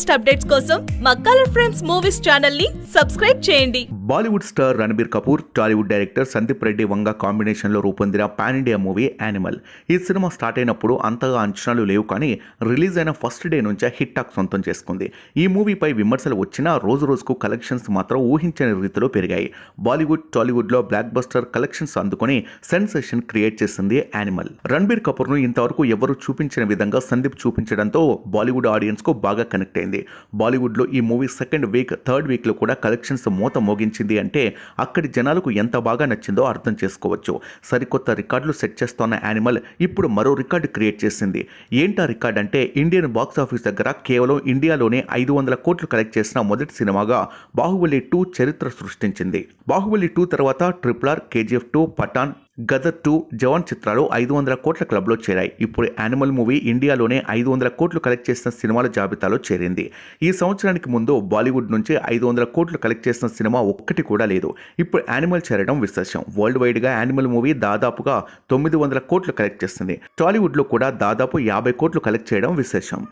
Latest updates కోసం మా colour frames movies ఛానల్ని సబ్స్క్రైబ్ చేయండి. Bollywood star Ranbir Kapoor Tollywood director Sandeep Reddy Vanga కాంబినేషన్లో రూపొందిన పాన్ ఇండియా మూవీ యానిమల్. ఈ సినిమా స్టార్ట్ అయినప్పుడు అంతగా అంచనాలు లేవు కానీ రిలీజ్ అయిన ఫస్ట్ డే నుంచే హిట్ టాక్ సొంతం చేసుకుంది. ఈ మూవీపై విమర్శలు వచ్చినా రోజు రోజుకు కలెక్షన్స్ మాత్రం ఊహించని రీతిలో పెరిగాయి. బాలీవుడ్ టాలీవుడ్లో బ్లాక్ బస్టర్ కలెక్షన్స్ అందుకొని సెన్సేషన్ క్రియేట్ చేసింది యానిమల్. రణబీర్ కపూర్ను ఇంతవరకు ఎవరు చూపించిన విధంగా సందీప్ చూపించడంతో బాలీవుడ్ ఆడియన్స్కు బాగా కనెక్ట్ అయింది. బాలీవుడ్లో ఈ మూవీ సెకండ్ వీక్ థర్డ్ వీక్లో కూడా కలెక్షన్స్ మూత మోగించింది అంటే అక్కడి జనాలకు ఎంత బాగా నచ్చిందో అర్థం చేసుకోవచ్చు. సరికొత్త రికార్డులు సెట్ చేస్తోన్న యానిమల్ ఇప్పుడు మరో రికార్డు క్రియేట్ చేసింది. ఏంటా రికార్డ్ అంటే ఇండియన్ బాక్స్ ఆఫీస్ దగ్గర కేవలం ఇండియాలోనే ఐదు వందల కోట్లు కలెక్ట్ చేసిన మొదటి సినిమాగా బాహుబలి టూ చరిత్ర సృష్టించింది. బాహుబలి టూ తర్వాత triple R KGF two Pathaan Gadar two Jawan చిత్రాలు ఐదు వందల కోట్ల క్లబ్లో చేరాయి. ఇప్పుడు యానిమల్ మూవీ ఇండియాలోనే ఐదు వందల కోట్లు కలెక్ట్ చేసిన సినిమాల జాబితాలో చేరింది. ఈ సంవత్సరానికి ముందు బాలీవుడ్ నుంచి ఐదు వందల కోట్లు కలెక్ట్ చేసిన సినిమా ఒక్కటి కూడా లేదు. ఇప్పుడు యానిమల్ చేరడం విశేషం. వరల్డ్ వైడ్గా యానిమల్ మూవీ దాదాపుగా తొమ్మిది వందల కోట్లు కలెక్ట్ చేస్తుంది. టాలీవుడ్లో కూడా దాదాపు యాభై కోట్లు కలెక్ట్ చేయడం విశేషం.